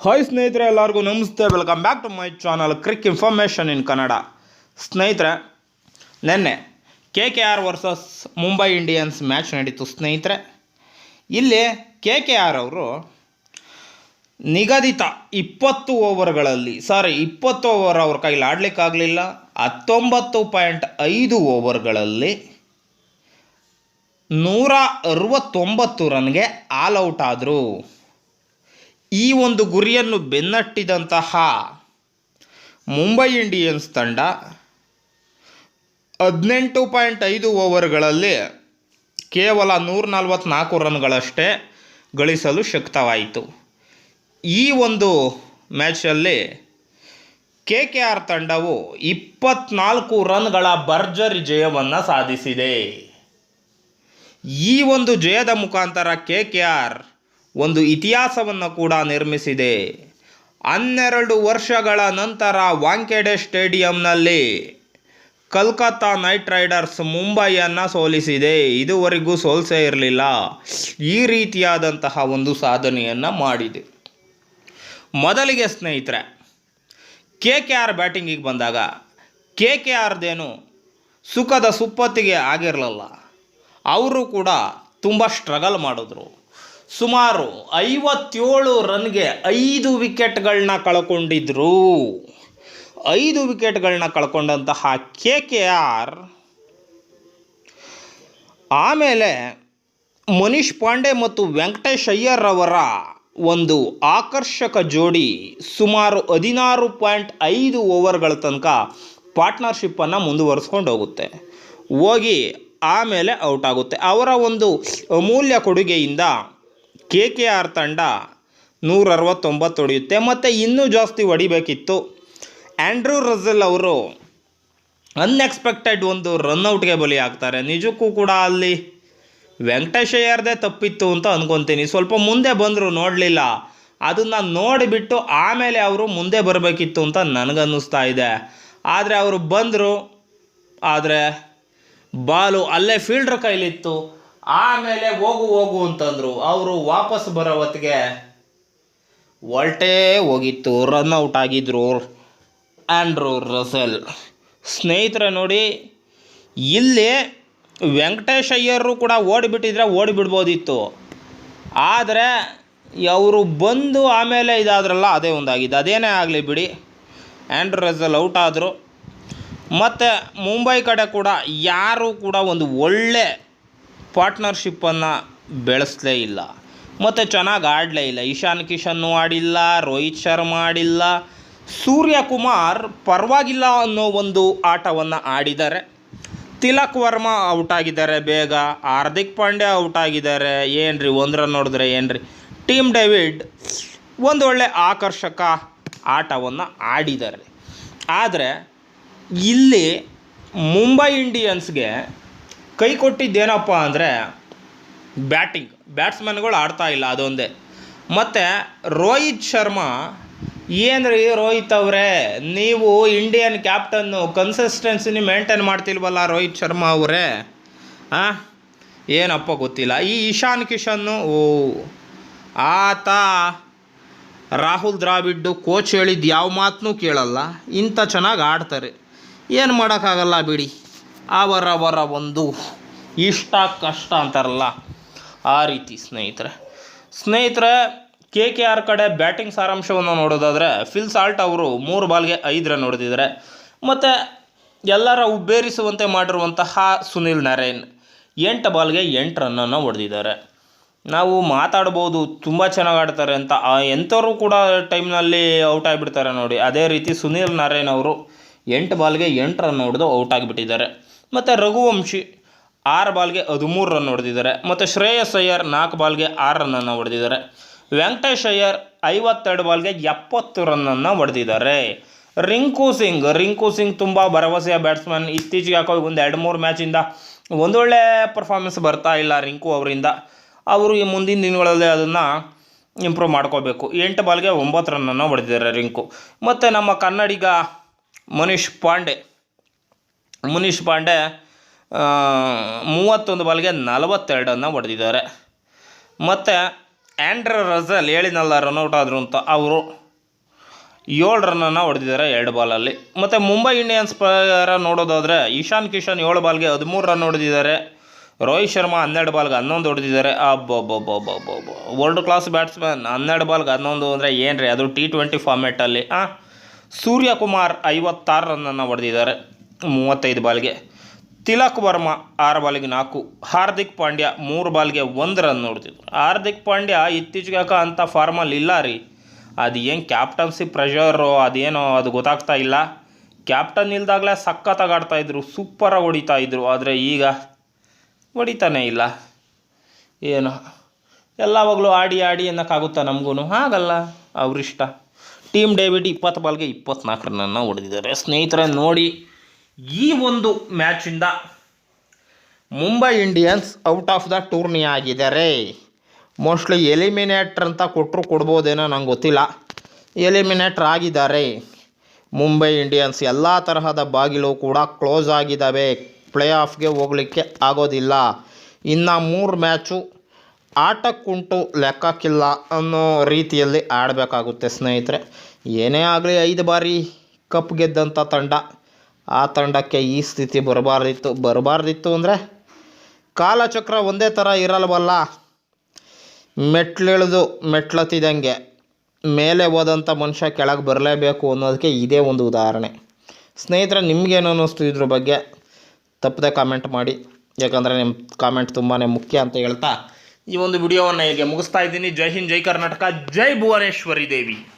Hi ಸ್ನೇಹಿತರೆ, ಎಲ್ಲರಿಗೂ ನಮಸ್ತೆ. Welcome back to my channel cric information in Kannada ಸ್ನೇಹಿತರೆ, ನಿನ್ನೆ K K R versus Mumbai Indians match ನಡೀತು ಸ್ನೇಹಿತರೆ. ಇಲ್ಲಿ ಕೆ ಕೆ ಆರ್ ಅವರು ನಿಗದಿತ ಇಪ್ಪತ್ತು ಓವರ್ಗಳಲ್ಲಿ ಸಾರಿ ಇಪ್ಪತ್ತು ಓವರ್ ಅವ್ರ ಕೈಲಿ ಆಡಲಿಕ್ಕಾಗಲಿಲ್ಲ. ಹತ್ತೊಂಬತ್ತು ಪಾಯಿಂಟ್ ಐದು ಓವರ್ಗಳಲ್ಲಿ ನೂರ ಅರವತ್ತೊಂಬತ್ತು ರನ್ಗೆ ಆಲ್ ಔಟ್ ಆದರು. ಈ ಒಂದು ಗುರಿಯನ್ನು ಬೆನ್ನಟ್ಟಿದಂತಹ ಮುಂಬೈ ಇಂಡಿಯನ್ಸ್ ತಂಡ ಹದಿನೆಂಟು ಪಾಯಿಂಟ್ ಐದು ಓವರ್ಗಳಲ್ಲಿ ಕೇವಲ ನೂರ ನಲ್ವತ್ನಾಲ್ಕು ರನ್ಗಳಷ್ಟೇ ಗಳಿಸಲು ಶಕ್ತವಾಯಿತು. ಈ ಒಂದು ಮ್ಯಾಚಲ್ಲಿ ಕೆ ಕೆ ಆರ್ ತಂಡವು ಇಪ್ಪತ್ನಾಲ್ಕು ರನ್ಗಳ ಭರ್ಜರಿ ಜಯವನ್ನು ಸಾಧಿಸಿದೆ. ಈ ಒಂದು ಜಯದ ಮುಖಾಂತರ ಕೆ ಕೆ ಆರ್ ಒಂದು ಇತಿಹಾಸವನ್ನು ಕೂಡ ನಿರ್ಮಿಸಿದೆ. ಹನ್ನೆರಡು ವರ್ಷಗಳ ನಂತರ ವಾಂಖೆಡೆ ಸ್ಟೇಡಿಯಂನಲ್ಲಿ ಕಲ್ಕತ್ತಾ ನೈಟ್ ರೈಡರ್ಸ್ ಮುಂಬೈಯನ್ನು ಸೋಲಿಸಿದೆ. ಇದುವರೆಗೂ ಸೋಲ್ಸೇ ಇರಲಿಲ್ಲ. ಈ ರೀತಿಯಾದಂತಹ ಒಂದು ಸಾಧನೆಯನ್ನು ಮಾಡಿದೆ. ಮೊದಲಿಗೆ ಸ್ನೇಹಿತರೆ, ಕೆ ಕೆ ಆರ್ ಬ್ಯಾಟಿಂಗಿಗೆ ಬಂದಾಗ ಕೆ ಕೆ ಆರ್ದೇನು ಸುಖದ ಸುಪ್ಪತ್ತಿಗೆ ಆಗಿರಲಿಲ್ಲ. ಅವರು ಕೂಡ ತುಂಬ ಸ್ಟ್ರಗಲ್ ಮಾಡಿದ್ರು. ಸುಮಾರು ಐವತ್ತೇಳು ರನ್ಗೆ ಐದು ವಿಕೆಟ್ಗಳನ್ನ ಕಳ್ಕೊಂಡಿದ್ರು. ಐದು ವಿಕೆಟ್ಗಳನ್ನ ಕಳ್ಕೊಂಡಂತಹ ಕೆ ಕೆ ಆರ್ ಆಮೇಲೆ ಮನೀಶ್ ಪಾಂಡೆ ಮತ್ತು ವೆಂಕಟೇಶ್ ಅಯ್ಯರ್ ಅವರ ಒಂದು ಆಕರ್ಷಕ ಜೋಡಿ ಸುಮಾರು ಹದಿನಾರು ಪಾಯಿಂಟ್ ಐದು ಓವರ್ಗಳ ತನಕ ಪಾರ್ಟ್ನರ್ಶಿಪ್ಪನ್ನು ಮುಂದುವರಿಸ್ಕೊಂಡು ಹೋಗುತ್ತೆ. ಹೋಗಿ ಆಮೇಲೆ ಔಟ್ ಆಗುತ್ತೆ. ಅವರ ಒಂದು ಅಮೂಲ್ಯ ಕೊಡುಗೆಯಿಂದ ಕೆ ಕೆ ಆರ್ ತಂಡ ನೂರ ಅರವತ್ತೊಂಬತ್ತು ಹೊಡೆಯುತ್ತೆ ಮತ್ತು ಇನ್ನೂ ಜಾಸ್ತಿ ಹೊಡಿಬೇಕಿತ್ತು. ಆ್ಯಂಡ್ರೂ ರಝಲ್ ಅವರು ಅನ್ಎಕ್ಸ್ಪೆಕ್ಟೆಡ್ ಒಂದು ರನ್ಔಟ್ಗೆ ಬಲಿ ಆಗ್ತಾರೆ ನಿಜಕ್ಕೂ ಕೂಡ ಅಲ್ಲಿ ವೆಂಕಟೇಶಯ್ಯರ್ದೇ ತಪ್ಪಿತ್ತು ಅಂತ ಅಂದ್ಕೊತೀನಿ ಸ್ವಲ್ಪ ಮುಂದೆ ಬಂದರು ನೋಡಲಿಲ್ಲ. ಅದನ್ನು ನೋಡಿಬಿಟ್ಟು ಆಮೇಲೆ ಅವರು ಮುಂದೆ ಬರಬೇಕಿತ್ತು ಅಂತ ನನಗನ್ನಿಸ್ತಾ ಇದೆ. ಆದರೆ ಅವರು ಬಂದರು. ಆದರೆ ಬಾಲು ಅಲ್ಲೇ ಫೀಲ್ಡ್ರ್ ಕೈಲಿತ್ತು. ಆಮೇಲೆ ಹೋಗು ಹೋಗು ಅಂತಂದರು. ಅವರು ವಾಪಸ್ ಬರೋ ಹೊತ್ತಿಗೆ ಒಲ್ಟೇ ಹೋಗಿತ್ತು. ರನ್ಔಟ್ ಆಗಿದ್ರು. Andrew Russell. ಸ್ನೇಹಿತರೆ ನೋಡಿ, ಇಲ್ಲಿ ವೆಂಕಟೇಶ್ ಅಯ್ಯರು ಕೂಡ ಓಡಿಬಿಟ್ಟಿದ್ರೆ ಓಡಿಬಿಡ್ಬೋದಿತ್ತು. ಆದರೆ ಅವರು ಬಂದು ಆಮೇಲೆ ಇದಾದ್ರಲ್ಲ, ಅದೇ ಒಂದಾಗಿದೆ ಅದೇನೇ ಆಗಲಿ ಬಿಡಿ. ಆ್ಯಂಡ್ರೂ ರಸೆಲ್ ಔಟ್ ಆದರು. ಮತ್ತು ಮುಂಬೈ ಕಡೆ ಕೂಡ ಯಾರು ಕೂಡ ಒಂದು ಒಳ್ಳೆ ಪಾರ್ಟ್ನರ್ಶಿಪ್ಪನ್ನು ಬೆಳೆಸಲೇ ಇಲ್ಲ. ಮತ್ತು ಚೆನ್ನಾಗಿ ಆಡಲೇ ಇಲ್ಲ. ಇಶಾನ್ ಕಿಶನ್ನು ಆಡಿಲ್ಲ, ರೋಹಿತ್ ಶರ್ಮಾ ಆಡಿಲ್ಲ. ಸೂರ್ಯಕುಮಾರ್ ಪರವಾಗಿಲ್ಲ ಅನ್ನೋ ಒಂದು ಆಟವನ್ನು ಆಡಿದ್ದಾರೆ. ತಿಲಕ್ ವರ್ಮಾ ಔಟ್ ಆಗಿದ್ದಾರೆ ಬೇಗ. ಹಾರ್ದಿಕ್ ಪಾಂಡ್ಯ ಔಟ್ ಆಗಿದ್ದಾರೆ. ಏನ್ರಿ ರೀ ನೋಡಿದ್ರೆ ಏನ್ರಿ? ಟೀಮ್ ಡೇವಿಡ್ ಒಂದೊಳ್ಳೆ ಆಕರ್ಷಕ ಆಟವನ್ನು ಆಡಿದ್ದಾರೆ. ಆದರೆ ಇಲ್ಲಿ ಮುಂಬೈ ಇಂಡಿಯನ್ಸ್ಗೆ ಕೈ ಕೊಟ್ಟಿದ್ದೇನಪ್ಪ ಅಂದರೆ ಬ್ಯಾಟಿಂಗ್. ಬ್ಯಾಟ್ಸ್ಮನ್ಗಳು ಆಡ್ತಾ ಇಲ್ಲ ಅದೊಂದೇ. ಮತ್ತು ರೋಹಿತ್ ಶರ್ಮಾ ಏನು ರೀ ರೋಹಿತ್ ಅವರೇ? ನೀವು ಇಂಡಿಯನ್ ಕ್ಯಾಪ್ಟನ್ನು ಕನ್ಸಿಸ್ಟೆನ್ಸಿನ ಮೇಂಟೈನ್ ಮಾಡ್ತಿಲ್ವಲ್ಲ ರೋಹಿತ್ ಶರ್ಮಾ ಅವರೇ? ಹಾಂ ಏನಪ್ಪ ಗೊತ್ತಿಲ್ಲ. ಈ ಇಶಾನ್ ಕಿಶನ್ನು, ಓ, ಆತ ರಾಹುಲ್ ದ್ರಾವಿಡ್ಡು ಕೋಚ್ ಹೇಳಿದ್ದು ಯಾವ ಮಾತನ್ನೂ ಕೇಳಲ್ಲ. ಇಂಥ ಚೆನ್ನಾಗಿ ಆಡ್ತಾರೆ. ಏನು ಮಾಡೋಕ್ಕಾಗಲ್ಲ ಬಿಡಿ. ಅವರವರ ಒಂದು ಇಷ್ಟ, ಕಷ್ಟ ಅಂತಾರಲ್ಲ, ಆ ರೀತಿ ಸ್ನೇಹಿತರೆ. ಸ್ನೇಹಿತರೆ, ಕೆ ಕೆ ಆರ್ ಕಡೆ ಬ್ಯಾಟಿಂಗ್ ಸಾರಾಂಶವನ್ನು ನೋಡೋದಾದರೆ, ಫಿಲ್ ಸಾಲ್ಟ್ ಅವರು ಮೂರು ಬಾಲ್ಗೆ ಐದು ರನ್ ಹೊಡೆದಿದ್ದಾರೆ. ಮತ್ತು ಎಲ್ಲರ ಉಬ್ಬೇರಿಸುವಂತೆ ಮಾಡಿರುವಂತಹ ಸುನಿಲ್ ನಾರಾಯಣ್ ಎಂಟು ಬಾಲ್ಗೆ ಎಂಟು ರನ್ನನ್ನು ಹೊಡೆದಿದ್ದಾರೆ. ನಾವು ಮಾತಾಡ್ಬೋದು, ತುಂಬ ಚೆನ್ನಾಗಿ ಆಡ್ತಾರೆ ಅಂತ ಎಂಥವ್ರು ಕೂಡ ಟೈಮ್ನಲ್ಲಿ ಔಟ್ ಆಗಿಬಿಡ್ತಾರೆ ನೋಡಿ. ಅದೇ ರೀತಿ ಸುನೀಲ್ ನಾರಾಯಣ್ ಅವರು ಎಂಟು ಬಾಲ್ಗೆ ಎಂಟು ರನ್ ಹೊಡೆದು ಔಟ್ ಆಗಿಬಿಟ್ಟಿದ್ದಾರೆ. ಮತ್ತು ರಘುವಂಶಿ ಆರು ಬಾಲ್ಗೆ ಹದಿಮೂರು ರನ್ ಹೊಡೆದಿದ್ದಾರೆ. ಮತ್ತು ಶ್ರೇಯಸ್ ಅಯ್ಯರ್ ನಾಲ್ಕು ಬಾಲ್ಗೆ ಆರು ರನ್ನನ್ನು ಹೊಡೆದಿದ್ದಾರೆ. ವೆಂಕಟೇಶ್ ಅಯ್ಯರ್ ಐವತ್ತೆರಡು ಬಾಲ್ಗೆ ಎಪ್ಪತ್ತು ರನ್ನನ್ನು ಹೊಡೆದಿದ್ದಾರೆ. ರಿಂಕು ಸಿಂಗ್ ರಿಂಕು ಸಿಂಗ್ ತುಂಬ ಭರವಸೆಯ ಬ್ಯಾಟ್ಸ್ಮನ್ ಇತ್ತೀಚೆಗೆ ಹಾಕೋ ಒಂದು ಎರಡು ಮೂರು ಮ್ಯಾಚಿಂದ ಒಂದೊಳ್ಳೆ ಪರ್ಫಾರ್ಮೆನ್ಸ್ ಬರ್ತಾ ಇಲ್ಲ ರಿಂಕು ಅವರಿಂದ. ಅವರು ಈ ಮುಂದಿನ ದಿನಗಳಲ್ಲಿ ಅದನ್ನು ಇಂಪ್ರೂವ್ ಮಾಡ್ಕೋಬೇಕು. ಎಂಟು ಬಾಲ್ಗೆ ಒಂಬತ್ತು ರನ್ನನ್ನು ಹೊಡೆದಿದ್ದಾರೆ ರಿಂಕು. ಮತ್ತು ನಮ್ಮ ಕನ್ನಡಿಗ ಮನೀಶ್ ಪಾಂಡೆ. ಮನೀಶ್ ಪಾಂಡೆ ಮೂವತ್ತೊಂದು ಬಾಲ್ಗೆ ನಲವತ್ತೆರಡನ್ನು ಹೊಡೆದಿದ್ದಾರೆ. ಮತ್ತು ಆ್ಯಂಡ್ರ ರಜಲ್ ಹೇಳಿನಲ್ಲ ರನ್ಔಟ್ ಆದರು ಅಂತ ಅವರು ಏಳು ರನ್ನನ್ನು ಹೊಡೆದಿದ್ದಾರೆ ಎರಡು ಬಾಲಲ್ಲಿ. ಮತ್ತು ಮುಂಬೈ ಇಂಡಿಯನ್ಸ್ ಪ್ರಕಾರ ನೋಡೋದಾದರೆ ಇಶಾನ್ ಕಿಶನ್ ಏಳು ಬಾಲ್ಗೆ ಹದಿಮೂರು ರನ್ ಹೊಡೆದಿದ್ದಾರೆ. ರೋಹಿತ್ ಶರ್ಮಾ ಹನ್ನೆರಡು ಬಾಲ್ಗೆ ಹನ್ನೊಂದು ಹೊಡೆದಿದ್ದಾರೆ. ಅಬ್ಬಬ್ಬಬ್ಬಬ್ಬಬ್ಬ. ವರ್ಲ್ಡ್ ಕ್ಲಾಸ್ ಬ್ಯಾಟ್ಸ್ಮನ್ ಹನ್ನೆರಡು ಬಾಲ್ಗೆ ಹನ್ನೊಂದು ಅಂದರೆ ಏನು ರೀ ಅದು ಟಿ ಟ್ವೆಂಟಿ ಫಾರ್ಮೆಟಲ್ಲಿ ಹಾಂ ಸೂರ್ಯಕುಮಾರ್ ಐವತ್ತಾರು ರನ್ನನ್ನು ಹೊಡೆದಿದ್ದಾರೆ. ಮೂವತ್ತೈದು ಬಾಲ್ಗೆ. ತಿಲಕ್ ವರ್ಮ ಆರು ಬಾಲಿಗೆ ನಾಲ್ಕು, ಹಾರ್ದಿಕ್ ಪಾಂಡ್ಯ ಮೂರು ಬಾಲ್ಗೆ ಒಂದು ರನ್ ನೋಡ್ತಿದ್ರು. ಹಾರ್ದಿಕ್ ಪಾಂಡ್ಯ ಇತ್ತೀಚೆಗೆ ಅಂಥ ಫಾರ್ಮಲ್ಲಿ ಇಲ್ಲ ರೀ? ಅದು ಏನು ಕ್ಯಾಪ್ಟನ್ಸಿ ಪ್ರೆಷರು, ಅದೇನೋ ಅದು ಗೊತ್ತಾಗ್ತಾ ಇಲ್ಲ. ಕ್ಯಾಪ್ಟನ್ ಇಲ್ದಾಗಲೇ ಸಖತ್ತಾಗಿ ಆಡ್ತಾಯಿದ್ರು ಸೂಪರಾಗಿ ಹೊಡಿತಾ ಇದ್ರು, ಆದರೆ ಈಗ ಹೊಡಿತಾನೆ ಇಲ್ಲ. ಏನು? ಎಲ್ಲವಾಗಲೂ ಆಡಿ ಆಡಿ ಅನ್ನೋಕ್ಕಾಗುತ್ತಾ ನಮಗೂ ಹಾಗಲ್ಲ, ಅವರಿಷ್ಟ. ಟೀಮ್ ಡೇವಿಡ್ ಇಪ್ಪತ್ತು ಬಾಲ್ಗೆ ಇಪ್ಪತ್ನಾಲ್ಕು ರನ್ನನ್ನು ಹೊಡೆದಿದ್ದಾರೆ. ಸ್ನೇಹಿತರೆ, ನೋಡಿ ಈ ಒಂದು ಮ್ಯಾಚಿಂದ Mumbai Indians out of the tourney ಆಗಿದ್ದಾರೆ. ಮೋಸ್ಟ್ಲಿ ಎಲಿಮಿನೇಟ್ರ್ ಅಂತ ಕೊಟ್ಟರು ಕೊಡ್ಬೋದೇನೋ ನಂಗೆ ಗೊತ್ತಿಲ್ಲ. ಎಲಿಮಿನೇಟ್ರ್ ಆಗಿದ್ದಾರೆ. ಮುಂಬೈ ಇಂಡಿಯನ್ಸ್ ಎಲ್ಲ ತರಹದ ಬಾಗಿಲು ಕೂಡ ಕ್ಲೋಸ್ ಆಗಿದ್ದಾವೆ. ಪ್ಲೇ ಆಫ್ಗೆ ಹೋಗಲಿಕ್ಕೆ ಆಗೋದಿಲ್ಲ. ಇನ್ನು ಮೂರು ಮ್ಯಾಚು ಆಟಕ್ಕುಂಟು ಲೆಕ್ಕಕ್ಕಿಲ್ಲ ಅನ್ನೋ ರೀತಿಯಲ್ಲಿ ಆಡಬೇಕಾಗುತ್ತೆ ಸ್ನೇಹಿತರೆ. ಏನೇ ಆಗಲಿ ಐದು ಬಾರಿ ಕಪ್ ಗೆದ್ದಂಥ ತಂಡ ಆ ತಂಡಕ್ಕೆ ಈ ಸ್ಥಿತಿ ಬರಬಾರ್ದಿತ್ತು ಬರಬಾರ್ದಿತ್ತು ಅಂದರೆ ಕಾಲಚಕ್ರ ಒಂದೇ ಥರ ಇರಲ್ವಲ್ಲ? ಮೆಟ್ಲಿಳಿದು ಮೆಟ್ಲತ್ತಿದಂಗೆ. ಮೇಲೆ ಹೋದಂಥ ಮನುಷ್ಯ ಕೆಳಗೆ ಬರಲೇಬೇಕು ಅನ್ನೋದಕ್ಕೆ ಇದೇ ಒಂದು ಉದಾಹರಣೆ. ಸ್ನೇಹಿತರೆ ನಿಮಗೇನು ಅನ್ನಿಸ್ತು ಇದ್ರ ಬಗ್ಗೆ? ತಪ್ಪದೆ ಕಾಮೆಂಟ್ ಮಾಡಿ. ಯಾಕಂದರೆ ನಿಮ್ಮ ಕಾಮೆಂಟ್ ತುಂಬಾ ಮುಖ್ಯ ಅಂತ ಹೇಳ್ತಾ ಈ ಒಂದು ವಿಡಿಯೋವನ್ನು ಹೀಗೆ ಮುಗಿಸ್ತಾ ಇದ್ದೀನಿ. ಜೈ ಹಿಂದ್, ಜೈ ಕರ್ನಾಟಕ, ಜೈ ಭುವನೇಶ್ವರಿ ದೇವಿ.